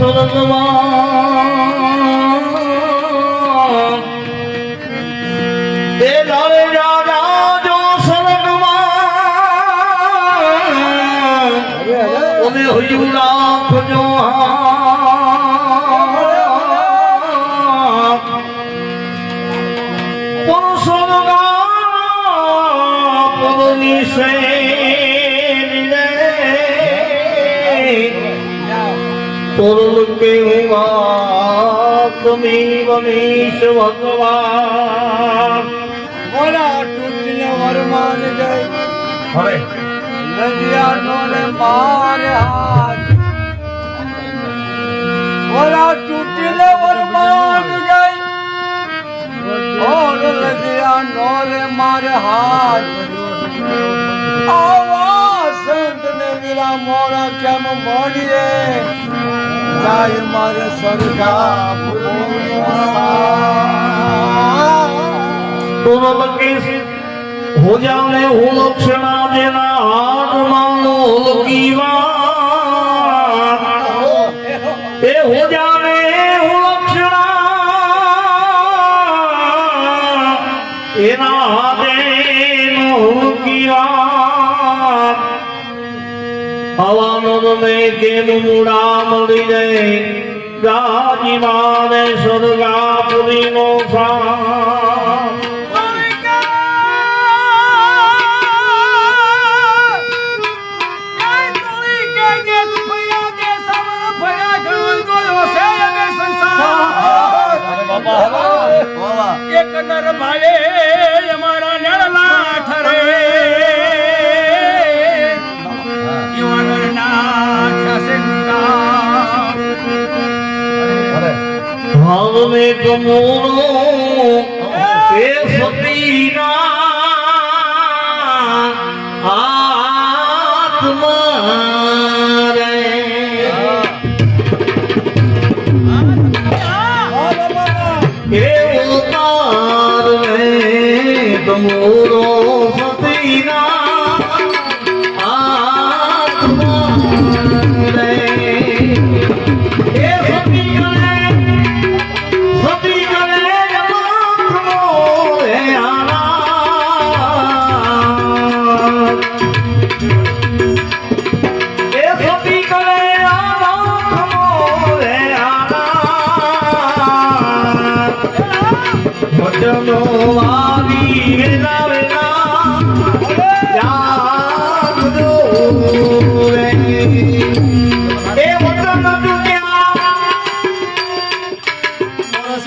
रा जो सरगम उहा કેવા તમે વમીશ ભગવાન. મોરા તૂટીને વરમાન ગઈ હવે. નદિયા નોને મારે હાથ મોરા તૂટીને વરમાન ગઈ ઓર નદિયા નોને મારે હાથ આવા સંત ને વિરા મોરા કેમ મળીએ. જાય મારે સરગા પુરુલ કે હો જાને હું લક્ષણા જેના હાથમાં લોલકી વાત એ હો જાને હવાનો ને કેમ મુડા મળી જાય ગાજી માને સ્વર્ગાપુરી નો સા એક નર ભાઈ અમારા નળના ઠરે तुम गुमूरो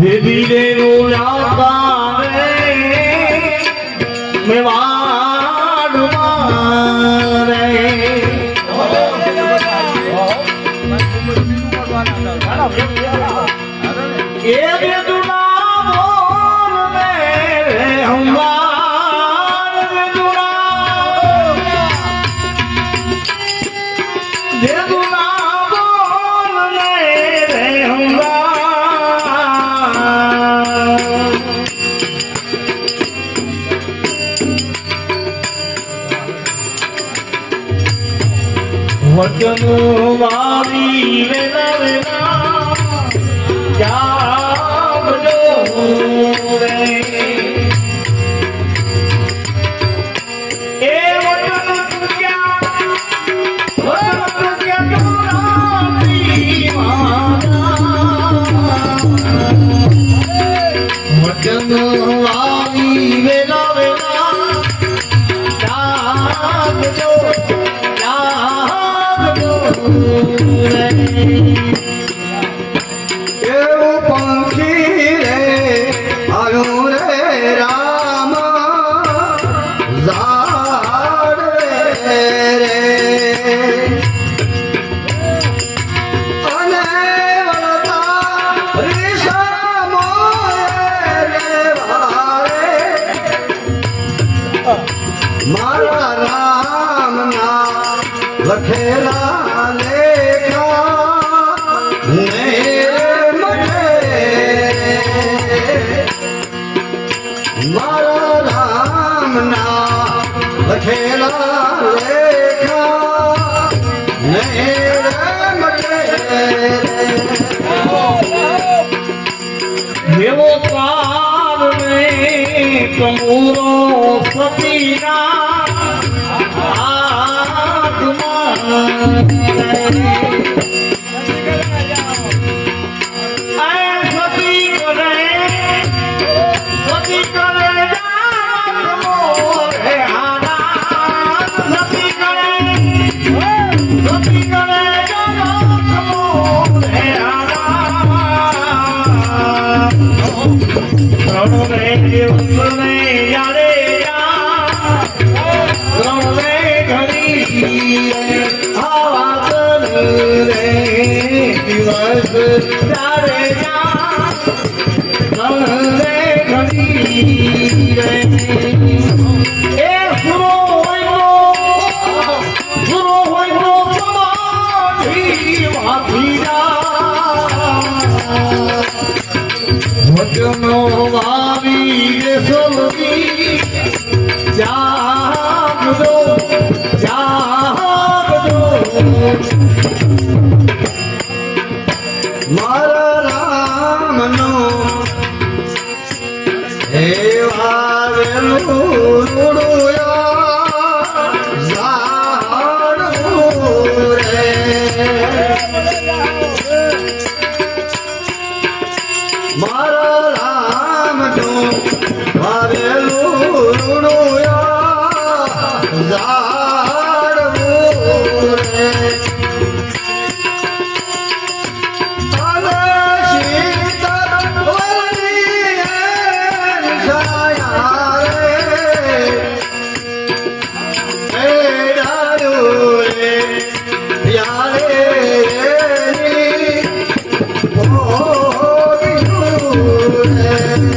ધીરે ધીરે વચનો लखेरा Thank you. દિવસ ત્યારે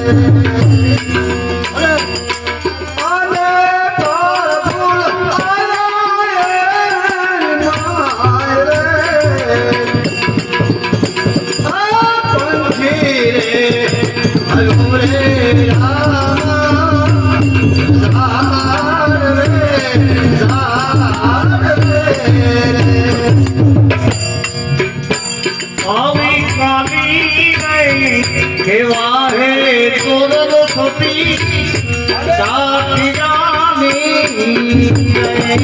Thank you.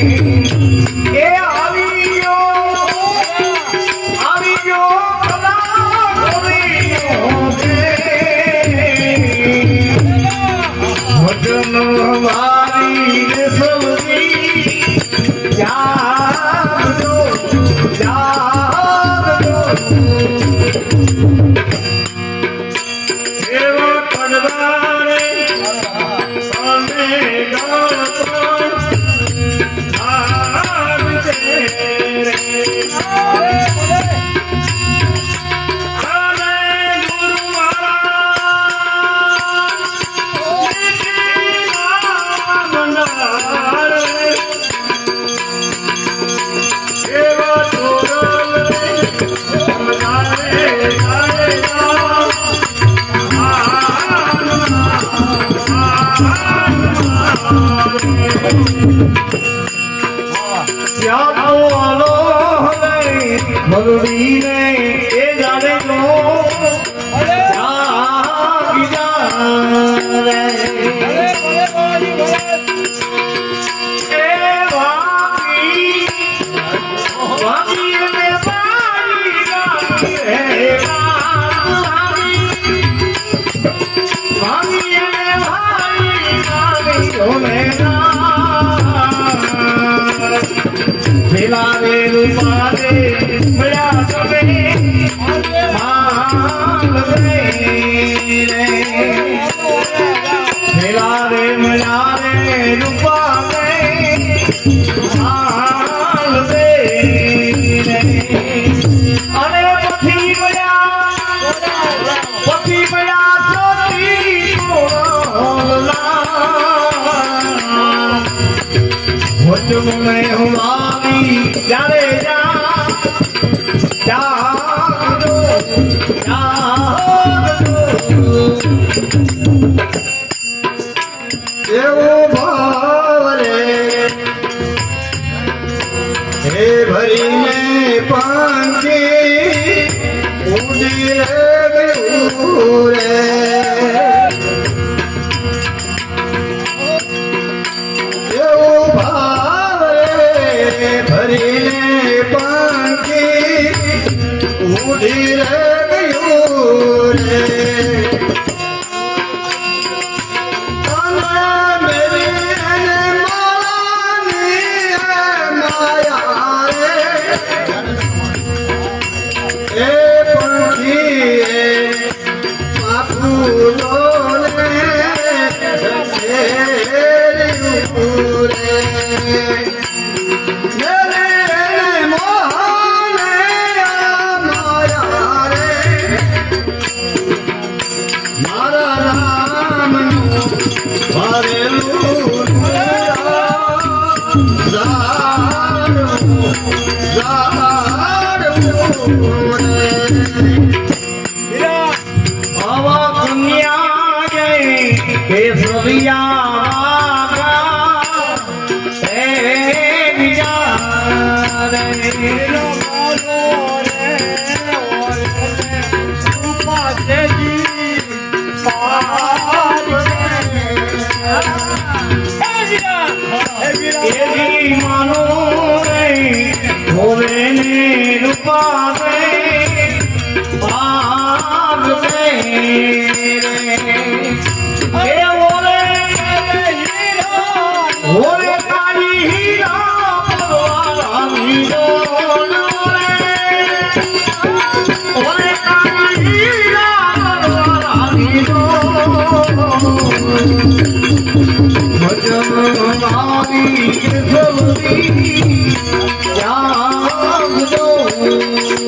Thank you. ભીલા રે રૂપા રે ભરીને પાંખી ઉડી રહ્યું રે. માનો રૂપા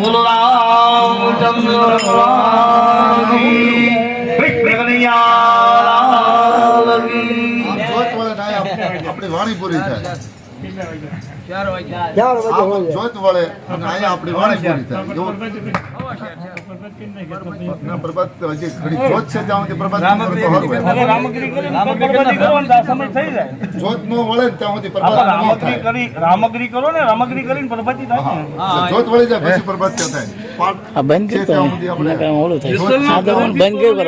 બોલો રામચંદ્ર આપણી વાણી પૂરી થાય. ચાર વાગે. જોત વળે આપણી વાણી પૂરી થાય. પ્રભાત હજી ઘડી ત્યાં સુધી પ્રભાત જોત નો વળે ત્યાં કરી ને રામગરી કરીને થાય જોત વળી જાય પ્રભાત થાય. બંધ કરો